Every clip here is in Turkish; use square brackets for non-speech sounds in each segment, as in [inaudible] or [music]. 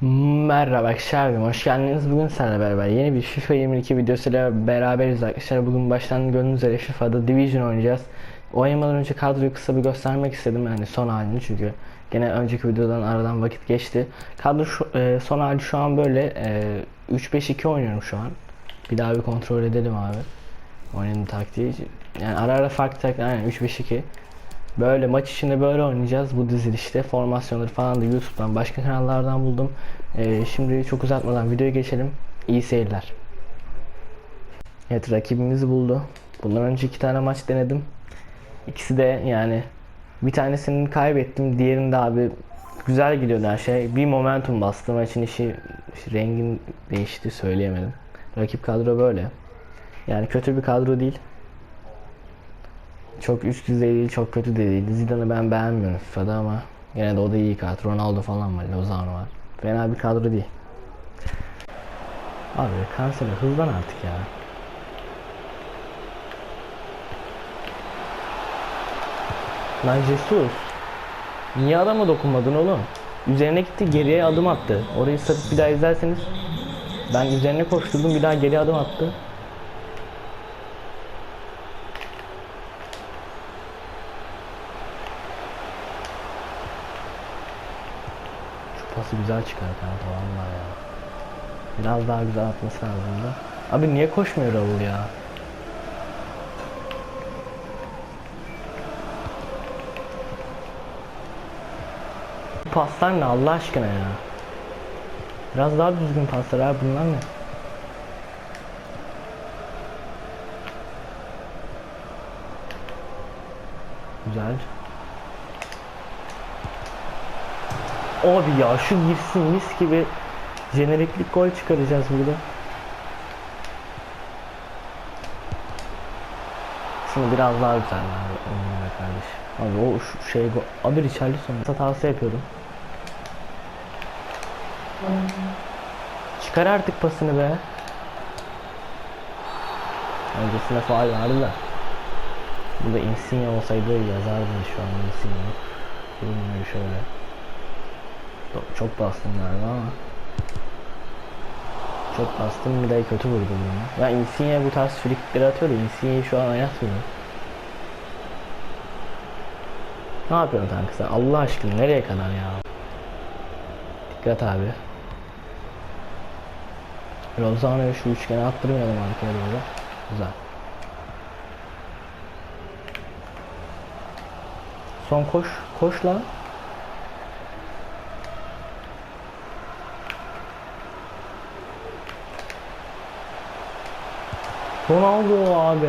Merhaba arkadaşlar, hoş geldiniz. Bugün seninle beraber yeni bir FIFA 22 videosuyla beraberiz arkadaşlar. Bugün baştan gördüğünüz üzere FIFA'da Division oynayacağız. Oynamadan önce kadroyu kısa bir göstermek istedim yani son halini çünkü gene önceki videodan aradan vakit geçti. Kadro şu, e, son hali şu an böyle e, 3-5-2 oynuyorum şu an. Bir daha bir kontrol edelim abi. Oyunun taktiği. Yani ara ara farklı taktik aynen 3-5-2. Böyle maç içinde böyle oynayacağız bu dizilişte. Formasyonları falan da YouTube'dan başka kanallardan buldum. Ee, şimdi çok uzatmadan videoya geçelim. İyi seyirler. Evet rakibimizi buldu. Bundan önce iki tane maç denedim. İkisi de yani bir tanesini kaybettim. Diğerinde abi güzel gidiyordu her şey. Bir momentum bastı maçın işi rengin değişti söyleyemedim. Rakip kadro böyle. Yani kötü bir kadro değil. Çok üst düzey değil, çok kötü de değil. Zidane'ı ben beğenmiyorum FIFA'da ama gene de o da iyi kadro. Ronaldo falan var, Lozano var. Fena bir kadro değil. Abi Cancelo hızlan artık ya. Lan Jesus. Niye adama dokunmadın oğlum? Üzerine gitti geriye adım attı. Orayı sarıp bir daha izlerseniz ben üzerine koşturdum bir daha geri adım attı. Pası güzel çıkar kanka vallahi ya. Biraz daha güzel atması lazımdı. Abi niye koşmuyor Raul ya? Paslar ne Allah aşkına ya? Biraz daha düzgün paslar abi bunlar ne? Güzel. Abi ya şu girsin mis gibi jeneriklik gol çıkaracağız burada. Şunu biraz daha güzel be kardeşim. Abi o şu şey Abi Richarlison hatası yapıyordum. Çıkar artık pasını be. Öncesinde faal vardı da. Burada Insigne olsaydı yazardı şu an Insigne. Bilmiyorum şöyle. Çok bastım galiba ama. Çok bastım bir daha kötü vurdum bunu. Ya Insigne bu tarz frikleri atıyor da Insigne'yi şu an oynatmıyor. Ne yapıyorsun kanka sen? Allah aşkına nereye kadar ya? Dikkat abi. Lozano'ya şu üçgeni attırmayalım arkaya doğru. Güzel. Son koş. Koş lan. Ronaldo abi.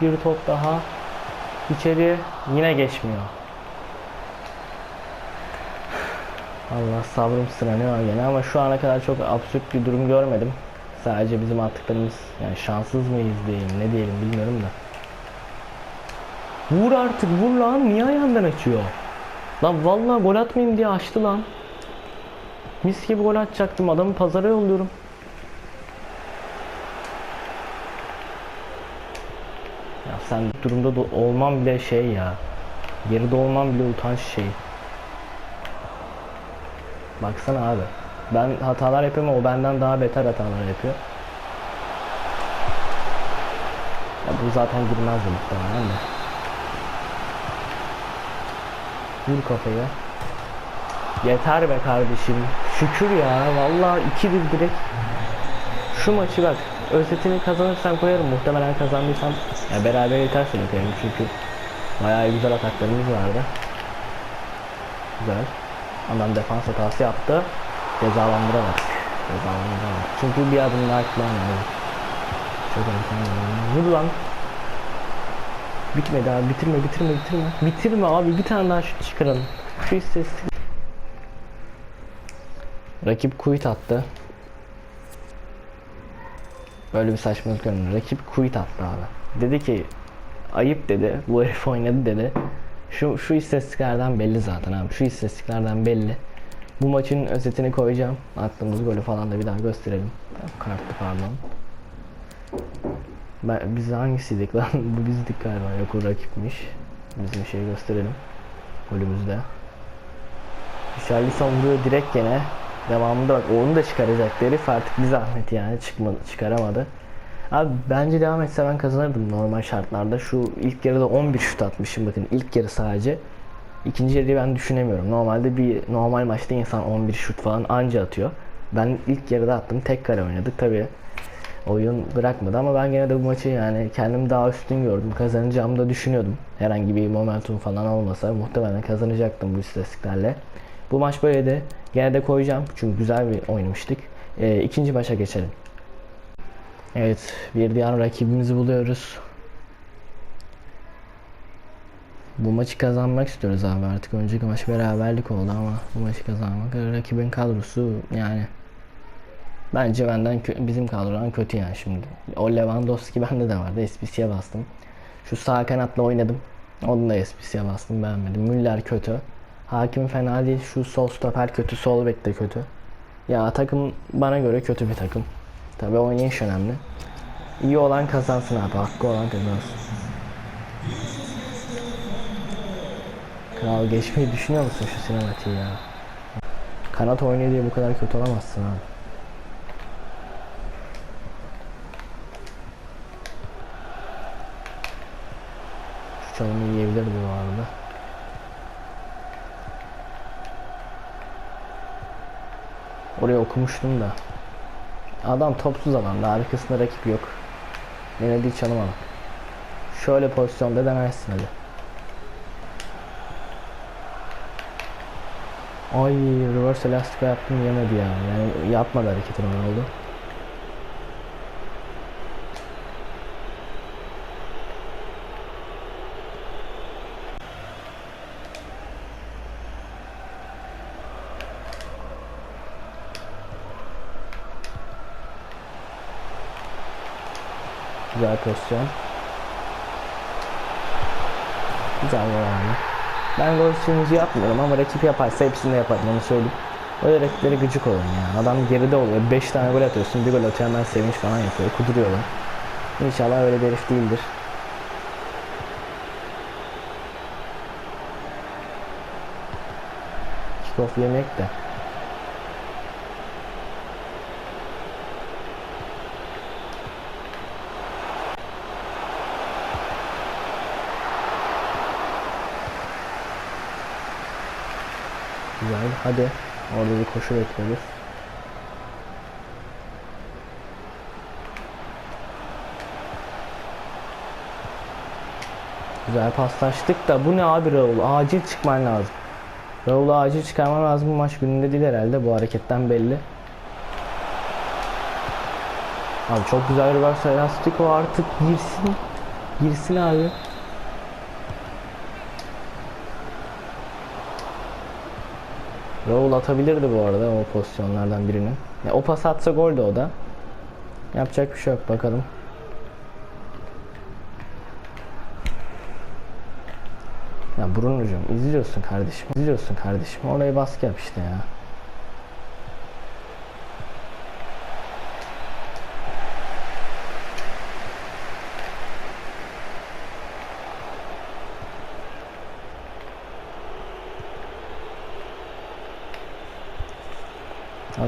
Bir top daha. İçeri yine geçmiyor. Allah sabrım sınanıyor gene ama şu ana kadar çok absürt bir durum görmedim. Sadece bizim attıklarımız yani şanssız mıyız diyeyim ne diyelim bilmiyorum da. Vur artık vur lan niye ayağından açıyor? Lan vallahi gol atmayayım diye açtı lan. Mis gibi gol atacaktım adamı pazara yolluyorum. Sen durumda da olmam bile şey ya. Geride olmam bile utanç şey. Baksana abi. Ben hatalar yapıyorum o benden daha beter hatalar yapıyor. Ya bu zaten girmezdi muhtemelen de. Vur kafaya. Yeter be kardeşim. Şükür ya. Vallahi 2-1 direkt. Şu maçı bak. Özetini kazanırsam koyarım. Muhtemelen kazandıysam ya beraber yeterse de koyarım çünkü bayağı güzel ataklarımız vardı. Güzel. Adam defans hatası yaptı. Cezalandıramadık. Cezalandıramadık. Çünkü bir adım daha kullanmıyor. Çok erken Vur lan. Bitmedi abi. Bitirme, bitirme, bitirme. Bitirme abi. Bir tane daha şut çıkaralım. Şu istatistik. Rakip quit attı. Böyle bir saçmalık görünüyor. Rakip quit attı abi. Dedi ki ayıp dedi. Bu herif oynadı dedi. Şu şu istatistiklerden belli zaten abi. Şu istatistiklerden belli. Bu maçın özetini koyacağım. Attığımız golü falan da bir daha gösterelim. Kartlı pardon. Ben, biz hangisiydik lan? [laughs] Bu bizdik galiba. Yok o rakipmiş. Bizim şeyi gösterelim. Golümüzde. Richarlison vuruyor direkt gene. Devamında bak onu da çıkaracaktı herif artık bir zahmet yani çıkmadı, çıkaramadı. Abi bence devam etse ben kazanırdım normal şartlarda. Şu ilk yarıda 11 şut atmışım bakın ilk yarı sadece. İkinci yarıyı ben düşünemiyorum. Normalde bir normal maçta insan 11 şut falan anca atıyor. Ben ilk yarıda attım. Tek kare oynadık tabi. Oyun bırakmadı ama ben gene de bu maçı yani kendimi daha üstün gördüm. Kazanacağımı da düşünüyordum. Herhangi bir momentum falan olmasa muhtemelen kazanacaktım bu istatistiklerle. Bu maç böyle de gene de koyacağım. Çünkü güzel bir oynamıştık. Ee, ikinci maça geçelim. Evet, bir diğer rakibimizi buluyoruz. Bu maçı kazanmak istiyoruz abi artık. Önceki maç beraberlik oldu ama bu maçı kazanmak. Rakibin kadrosu yani bence benden bizim kadrodan kötü yani şimdi. O Lewandowski [laughs] bende de vardı. SPC'ye bastım. Şu sağ kanatla oynadım. Onu da SPC'ye bastım beğenmedim. Müller kötü. Hakim fena değil. Şu sol stoper kötü. Sol bek de kötü. Ya takım bana göre kötü bir takım. Tabi oynayış önemli. İyi olan kazansın abi. Hakkı olan kazansın. Kral geçmeyi düşünüyor musun şu sinematiği ya? Kanat oynuyor diye bu kadar kötü olamazsın abi. Şu çalımı yiyebilirdi bu arada. Oraya okumuştum da. Adam topsuz alanda arkasında rakip yok. Denediği çalım alan. Şöyle pozisyonda denersin hadi. Ay reverse elastika yaptım yemedi ya. Yani yapmadı hareketini oldu. Güzel pozisyon. Güzel abi. Ben gol sevinci yapmıyorum ama rakip yaparsa hepsini de yaparım onu söyleyeyim. Öyle rakiplere gıcık olun ya. Adam geride oluyor. 5 tane gol atıyorsun. Bir gol atıyor hemen sevinç falan yapıyor. Kuduruyorlar. İnşallah öyle bir herif değildir. Kickoff yemek de. Güzel. Hadi. Orada bir koşu bekliyoruz. Güzel paslaştık da bu ne abi Raul? Acil çıkman lazım. Raul'u acil çıkarman lazım. Bu maç gününde değil herhalde. Bu hareketten belli. Abi çok güzel reverse elastik o artık girsin. Girsin abi. Raul atabilirdi bu arada o pozisyonlardan birini. Ya, o pas atsa gol de o da. Yapacak bir şey yok bakalım. Ya Bruno'cum izliyorsun kardeşim. İzliyorsun kardeşim. Oraya baskı yap işte ya.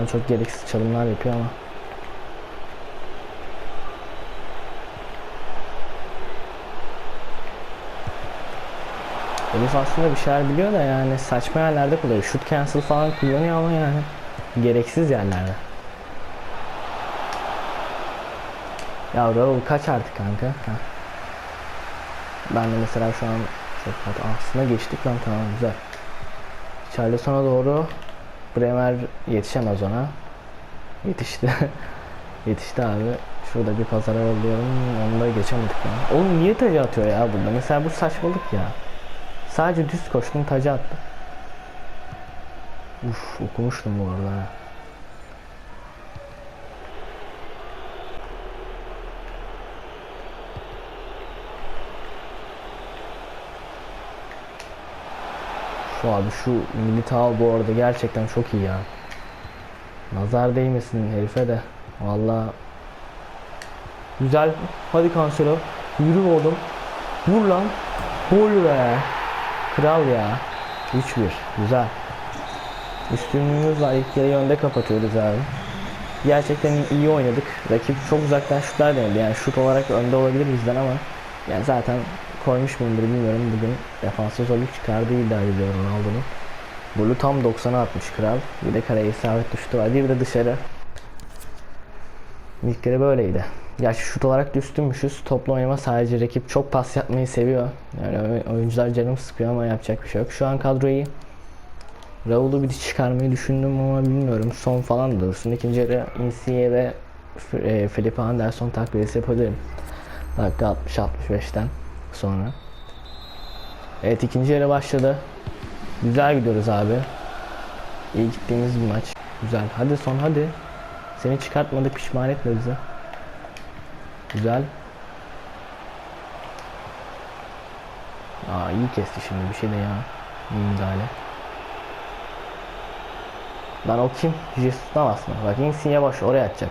Adam çok gereksiz çalımlar yapıyor ama. Elif aslında bir şeyler biliyor da yani saçma yerlerde kullanıyor. Shoot cancel falan kullanıyor ama yani gereksiz yerlerde. Ya Raul kaç artık kanka? Heh. Ben de mesela şu an çok aslında geçtik lan tamam güzel. Charleson'a doğru Bremer yetişemez ona. Yetişti. [laughs] Yetişti abi. Şurada bir pazara yolluyorum. Onu da geçemedik ya. Oğlum niye tacı atıyor ya burada? Mesela bu saçmalık ya. Sadece düz koştum tacı attı. Uf okumuştum bu arada. Şu abi şu Militao bu arada gerçekten çok iyi ya. Nazar değmesin herife de. Valla Güzel. Hadi Cancelo. Yürü oğlum. Vur lan. Gol be. Kral ya. 3-1. Güzel. Üstünlüğümüz var. İlk yarıyı önde kapatıyoruz abi. Gerçekten iyi oynadık. Rakip çok uzaktan şutlar denedi. Yani şut olarak önde olabilir bizden ama yani zaten koymuş muyumdur bilmiyorum. Bugün defansa zorluk çıkardığı iddia ediyor Ronaldo'nun. Golü tam 90'a atmış kral. Bir de kareye isabet düştü var. Bir de dışarı. İlk kere böyleydi. Gerçi şut olarak da üstünmüşüz. Toplu oynama sadece rakip çok pas yapmayı seviyor. Yani oy- oyuncular canım sıkıyor ama yapacak bir şey yok. Şu an kadroyu Raul'u bir çıkarmayı düşündüm ama bilmiyorum. Son falan dursun. İkinci yarı Insigne ve e, Felipe Anderson takviyesi yapabilirim. Dakika 60-65'ten sonra. Evet ikinci yarı başladı. Güzel gidiyoruz abi. İyi gittiğimiz bir maç. Güzel. Hadi son hadi. Seni çıkartmadık pişman etme bizi. Güzel. Aa iyi kesti şimdi bir şey de ya. Müdahale. Lan o kim? Jesus'tan aslında. Bak Insigne boş oraya atacak.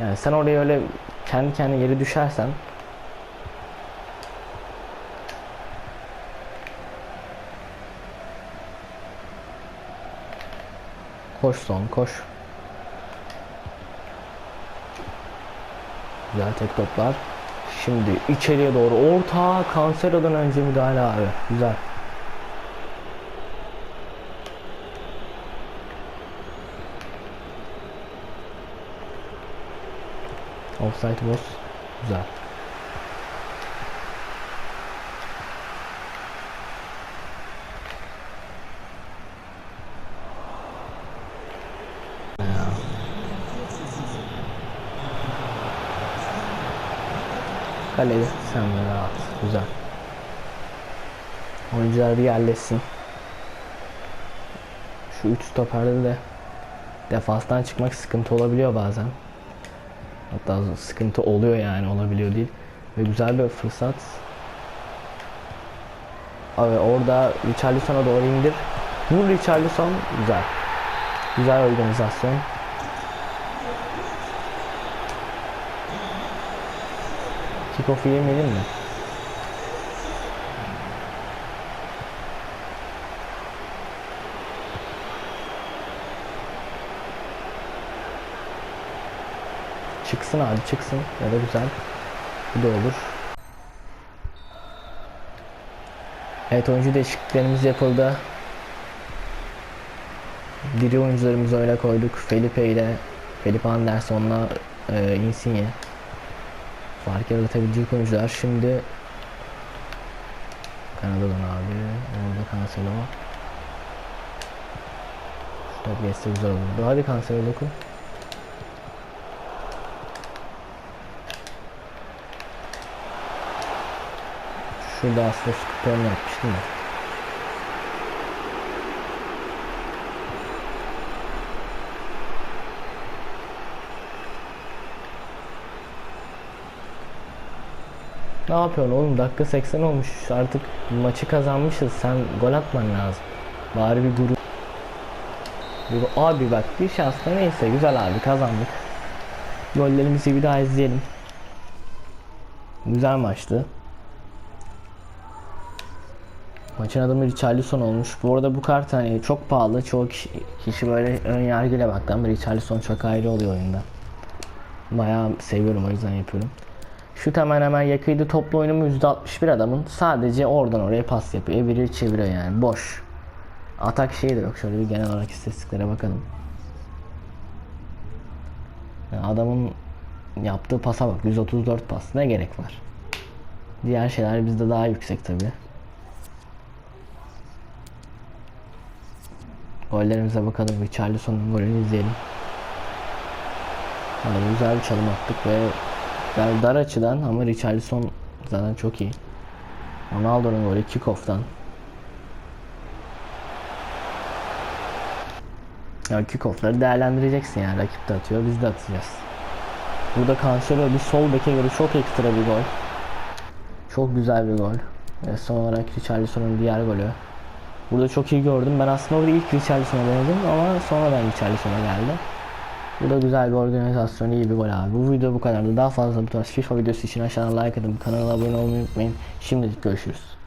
Yani sen oraya öyle kendi kendine yeri düşersen Koş son koş. Güzel tek toplar. Şimdi içeriye doğru orta Cancelo'dan önce müdahale abi. Güzel. Offside was güzel. Kaleci sen de. Güzel. Oyuncular bir yerleşsin. Şu 3 stoperde de defanstan çıkmak sıkıntı olabiliyor bazen. Hatta sıkıntı oluyor yani olabiliyor değil. Ve güzel bir fırsat. Abi orada Richarlison'a doğru indir. Vur Richarlison. Güzel. Güzel organizasyon. Kickoff'u yemeyelim mi? Çıksın abi çıksın ya da güzel. Bu da olur. Evet oyuncu değişikliklerimiz yapıldı. Diri oyuncularımızı öyle koyduk. Felipe ile Felipe Anderson'la e, Insigne. Fark yaratabilecek oyuncular. Şimdi Kanada'dan abi. Orada Cancelo. Şu top geçse güzel olurdu. Hadi Cancelo dokun. Şurada aslında skuterını yapmıştım da. Ne yapıyorsun oğlum? Dakika 80 olmuş. Artık maçı kazanmışız. Sen gol atman lazım. Bari bir gurur. Abi bak bir şansla neyse güzel abi kazandık. Gollerimizi bir daha izleyelim. Güzel maçtı. Maçın adamı Richarlison olmuş. Bu arada bu kart hani çok pahalı. Çoğu kişi, kişi böyle ön yargıyla baktı ama Richarlison çok ayrı oluyor oyunda. Bayağı seviyorum o yüzden yapıyorum. Şut hemen hemen yakıydı. Toplu oyunumu %61 adamın. Sadece oradan oraya pas yapıyor. Evirir çeviriyor yani. Boş. Atak şeyi de yok. Şöyle bir genel olarak istatistiklere bakalım. Yani adamın yaptığı pasa bak. 134 pas. Ne gerek var? Diğer şeyler bizde daha yüksek tabi. Gollerimize bakalım. Richarlison'un golünü izleyelim. Yani güzel bir çalım attık ve yani dar açıdan ama Richarlison zaten çok iyi. Ronaldo'nun golü kickoff'tan. Ya kickoff'ları değerlendireceksin yani. Rakip de atıyor, biz de atacağız. Burada Cancelo bir sol beke göre çok ekstra bir gol. Çok güzel bir gol. Ve son olarak Richarlison'un diğer golü. Burada çok iyi gördüm. Ben aslında orada ilk Richarlison'a denedim ama sonradan Richarlison'a geldi. Bu da güzel bir organizasyon, iyi bir gol abi. Bu video bu kadardı. Daha fazla bu tarz FIFA videosu için aşağıdan like atıp kanala abone olmayı unutmayın. Şimdilik görüşürüz.